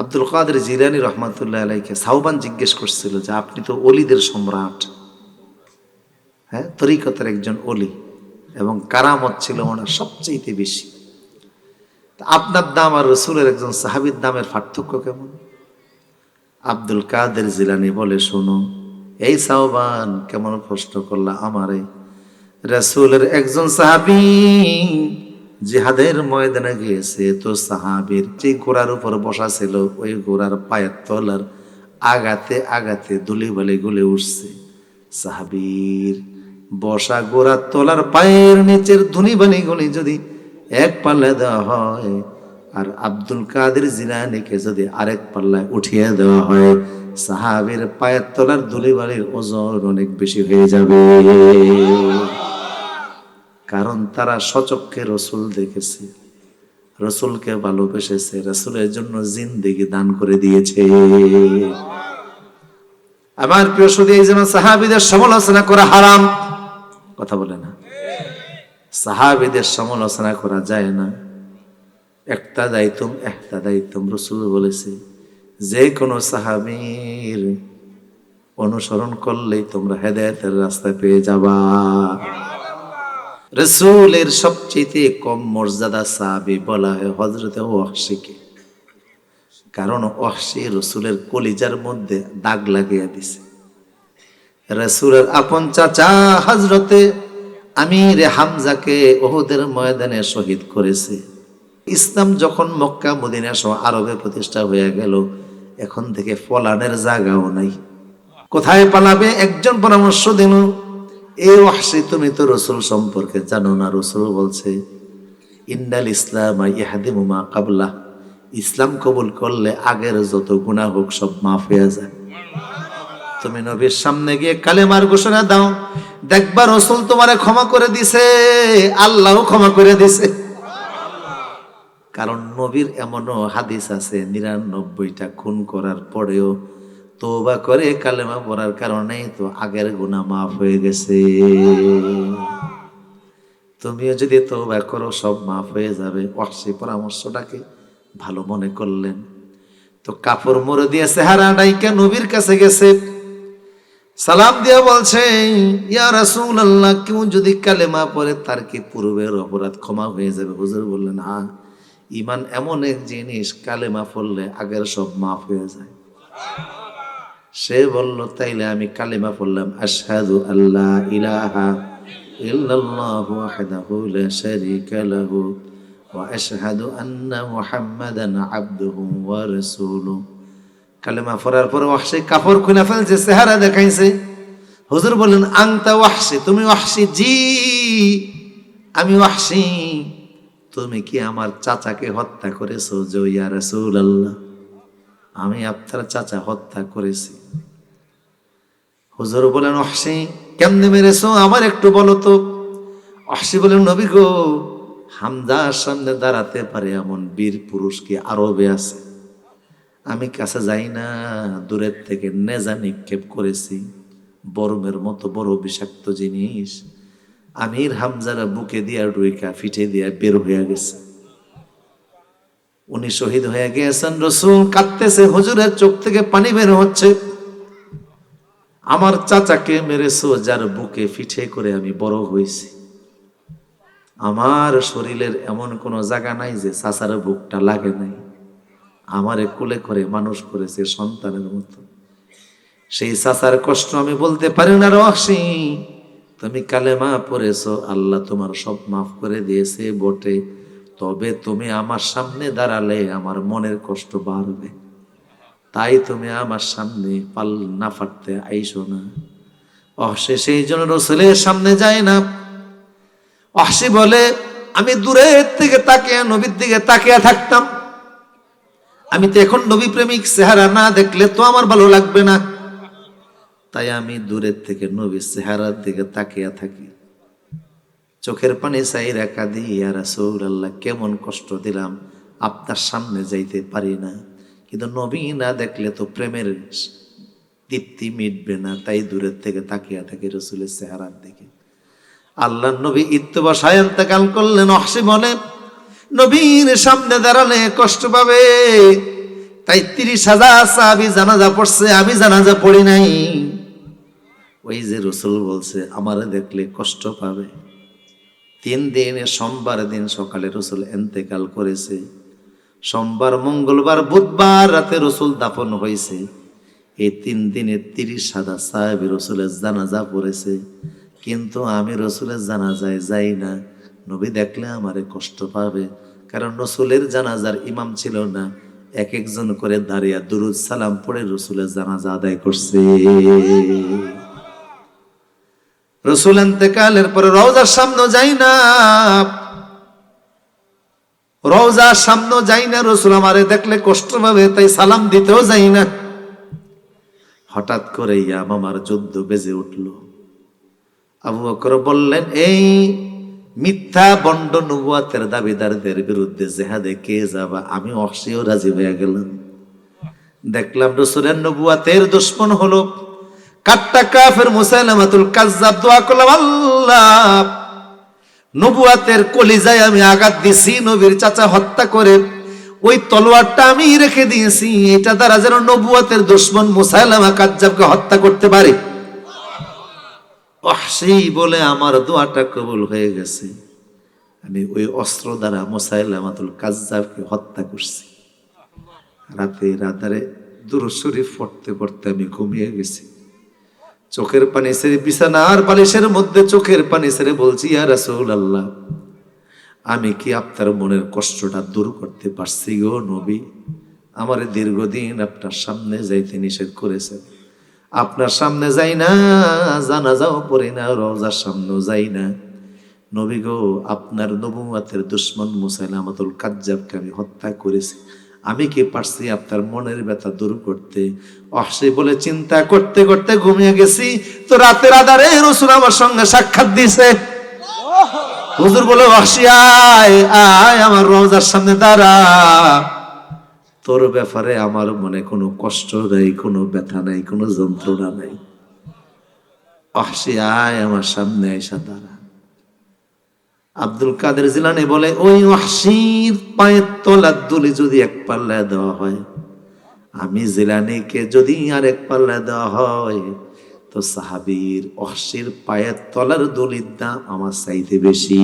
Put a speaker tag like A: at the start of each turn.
A: আব্দুল কাদের জিরানি রহমাতুল্লাহ আলাইকে সাউবান জিজ্ঞেস করছিল যে, আপনি তো অলিদের সম্রাট। হ্যাঁ তরিকতের একজন অলি এবং কারামত ছিল ওনার সবচেয়ে বেশি। আপনার দাম আর রসুলের একজন সাহাবির দামের পার্থক্য কেমন? আব্দুল কাদের জিলানি বলে, শোনো, এই সাহবান কেমন প্রশ্ন করলা আমারে। রাসূলের একজন সাহাবী জিহাদের ময়দানে গিয়েছে, তো সাহাবীর যে ঘোড়ার উপর বসা ছিল, ওই ঘোড়ার পায়ের তলার আগাতে আগাতে ধুলি বালি গুলে উঠছে। সাহাবীর বসা ঘোড়ার তলার পায়ের নিচের ধুনি বালি গুলি যদি এক পাল্লা দেওয়া হয়, আর আব্দুল কাদের জিলানিকে যদি আরেক পাল্লায় উঠিয়ে দেওয়া হয়, সাহাবের পায়ের তলার ধুলিবালির ওজন অনেক বেশি হয়ে যাবে। কারণ তারা সচক্ষে রসুল দেখেছে। রসুলকে ভালোবেসেছে। রসুলের জন্য জিন্দেগি দান করে দিয়েছে। আমার প্রিয় শুধু এই যেমন সাহাবিদের সমালোচনা করা হারাম। কথা বলে না। সাহাবিদের সমালোচনা করা যায় না। একটা দায়িত্ব একটা দায়িত্ব রসুল বলেছে, যে কোনো সাহাবীর অনুসরণ করলেই তোমরা হেদায়তের রাস্তায় পেয়ে যাবা। রসুলের সবচেয়ে কম মর্যাদা সাহাবি বলা হয় হজরতে ওয়াহশিকে। কারণ ওয়াহশি রসুলের কলিজার মধ্যে দাগ লাগিয়ে দিছে। রসুলের আপন চাচা হজরতে আমির হামজাকে ওহুদের ময়দানে শহীদ করেছে। ইসলাম যখন মক্কা, মদিনা সহ আরবে প্রতিষ্ঠা হয়ে গেল, এখন থেকে ফলানের জায়গাও নাই। কোথায় পালাবে? একজন পরামর্শ দিল এই ওয়াহসি তুমি তো রসুল সম্পর্কে জানো না, রসুল বলছে ইন্দাল ইসলাম ইহাদিমুমা কাবলা ইসলাম কবুল করলে আগের যত গুণা হোক সব মাফ হয়ে যায়। তুমি নবীর সামনে গিয়ে কালেমার ঘোষণা দাও, দেখবা রসুল তোমারে ক্ষমা করে দিছে আল্লাহ ক্ষমা করে দিছে। কারণ নবীর এমনও হাদিস আছে, নিরানব্বইটা খুন করার পরেও তোবা করে কালেমা পড়ার কারণে তো আগের গুণা মাফ হয়ে গেছে। তুমিও যদি তোবা করো, সব মাফ হয়ে যাবে। অসি পরামর্শটাকে ভালো মনে করলেন। তো কাপড় মরে দিয়ে চেহারা ডাইকা নবীর কাছে গেছে। সালাম দিয়ে বলছে, ইয়া রাসূল আল্লাহ কেউ যদি কালেমা পরে তার কি পূর্বের অপরাধ ক্ষমা হয়ে যাবে? হুজুর বললেন হ্যাঁ ইমান এমন এক জিনিস, কালেমা পড়লে আগের সব মাফ হয়ে যায়। সে বলল, তাইলে আমি কালেমা পড়লাম, আশহাদু আল্লাহ ইলাহা ইল্লাল্লাহু ওয়াহদাহু লা শারীকা লাহু ওয়া আশহাদু আন্না মুহাম্মাদান আবদুহু ওয়া রাসূলুহু কালেমা পড়ার পরে ওয়াহশি কাপড় খুলে ফেলছে, চেহারা দেখাইছে। হুজুর বললেন আংতা ওয়াহশি, তুমি ওয়াহশি, জি, আমি ওয়াহশি। তুমি কি আমার চাচাকে হত্যা করেছ যে ইয়া রাসূলুল্লাহ? আমি আপনার চাচা হত্যা করেছি। হুজুর বলেন, অহসি, কেমনে মেরেছো? আমার একটু বলো তো। অহসি বলেন, নবী গো হামদার সামনে দাঁড়াতে পারে এমন বীর পুরুষ কি আরবে আছে? আমি কাছে যাই না, দূরের থেকে নেজা নিক্ষেপ করেছি। বরমের মতো বড় বিষাক্ত জিনিস। আমির হামজারা বুকে দিয়া ডুইকা ফিটে দিয়া বের হয়ে গেছে। উনি শহীদ হয়ে গিয়েছেন। রসুল কাঁদতেছে, হুজুরের চোখ থেকে পানি বের হচ্ছে। আমার চাচাকে মেরেছো যার বুকে ফিঠে করে আমি বড় হয়েছি। আমার শরীরের এমন কোনো জায়গা নাই যে চাচার বুকটা লাগে নাই। আমারে কোলে করে মানুষ করেছে সন্তানের মতো। সেই চাচার কষ্ট আমি বলতে পারি না রহসি তুমি কালেমা পড়েছো, আল্লাহ তোমার সব মাফ করে দিয়েছে বটে। তবে তুমি আমার সামনে দাঁড়ালে আমার মনের কষ্ট বাড়বে। তাই তুমি আমার সামনে পাল না ফাটতে আইসো না। অহসে সেই জন্য রসুলের সামনে যায় না। অহসি বলে, আমি দূরের থেকে তাকিয়ে, নবীর দিকে তাকিয়ে থাকতাম। আমি তো এখন নবী প্রেমিক, চেহারা না দেখলে তো আমার ভালো লাগবে না। তাই আমি দূরের থেকে নবীর চেহারার দিকে তাকিয়ে থাকি। চোখের পানি চাই রেখা দিই আর আল্লাহ কেমন কষ্ট দিলাম, আপনার সামনে যাইতে পারি না। কিন্তু নবী না দেখলে তো প্রেমের দীপ্তি মিটবে না, তাই দূরের থেকে তাকিয়া থাকি রসুলের চেহারার দিকে। আল্লাহ নবী ইত্তবা সায়ন্তকাল করলেন অসি বলে নবীর সামনে দাঁড়ালে কষ্ট পাবে। তাই তিরিশ হাজার সাহাবি জানাজা পড়ছে, আমি জানাজা পড়ি নাই। ওই যে রসুল বলছে, আমারে দেখলে কষ্ট পাবে। তিন দিনে সোমবার দিন সকালে রসুল এন্তেকাল করেছে। সোমবার, মঙ্গলবার, বুধবার রাতে রসুল দাফন হয়েছে। এই তিন দিনে তিরিশ হাজার সাহেব রসুলের জানাজা পড়েছে কিন্তু আমি রসুলের জানাজায় যাই না। নবী দেখলে আমারে কষ্ট পাবে। কারণ রসুলের জানাজার ইমাম ছিল না। এক একজন করে দাঁড়িয়ে দুরুদ সালাম পড়ে রসুলের জানাজা আদায় করছে। রসুল এতেকালের পরে রওজার সামনে যাই না। রওজার সামনে যাই না, রসুল আমারে দেখলে কষ্ট পাবে, তাই সালাম দিতেও যাই না। হঠাৎ করে ইয়ামামার যুদ্ধ বেজে উঠল। আবু বকর বললেন, এই মিথ্যা বন্ড নবুয়াতের দাবিদারদের বিরুদ্ধে জেহাদে কে যাবা? আমি অসিও রাজি হয়ে গেলাম। দেখলাম রসুলের নবুয়াতের দুশ্মন হলো। কাট্টা কাফের মুসাইলামাতুল কাজ্জাব দোয়া করলাম, আল্লাহ, নবুয়াতের কলিজায় আমি আঘাত দিছি, নবীর চাচা হত্যা করে ওই তলোয়ারটা আমি রেখে দিয়েছি, এটা দ্বারা যেন নবুয়াতের দুশ্মন মুসাইলামা কাজ্জাবকে হত্যা করতে পারে। সেই বলে আমার দোয়াটা কবুল হয়ে গেছে। আমি ওই অস্ত্র দ্বারা মুসাইলামাতুল কাজ্জাবকে হত্যা করছি। রাতে রাতারে দুরু শরীফ পড়তে পড়তে আমি ঘুমিয়ে গেছি। চোখের পানি সেরে বিছানার বালিশের মধ্যে চোখের পানি সেরে বলছি, ইয়া রাসূল আল্লাহ আমি কি আপনার মনের কষ্টটা দূর করতে পারছি গো নবী? আমার দীর্ঘদিন আপনার সামনে যাইতে নিষেধ করেছেন। আপনার সামনে যাই না জানা যাও পড়ি না রোজার সামনেও যাই না। নবী গো, আপনার নবুয়াতের দুশ্মন মুসাইলামাতুল কাজ্জাবকে আমি হত্যা করেছি। আমি কি পারছি আপনার মনের ব্যথা দূর করতে? অসে বলে চিন্তা করতে করতে ঘুমিয়ে গেছি। তো রাতের আধারে রসুল আমার সঙ্গে সাক্ষাৎ দিছে হুজুর বলে অসি আয় আয়, আমার রোজার সামনে দাঁড়া। তোর ব্যাপারে আমার মনে কোনো কষ্ট নেই, কোনো ব্যথা নাই, কোনো যন্ত্রণা নাই। অসি আয়, আমার সামনে এসা দাঁড়া। আব্দুল কাদের জিলানি বলে, ওই ওয়াহশির পায়ের তলার দুলি যদি এক পাল্লা দেওয়া হয়, আমি জিলানিকে যদি আর এক পাল্লা দেওয়া হয়, তো সাহাবীর অসির পায়ের তলার দলির দাম আমার চাইতে বেশি।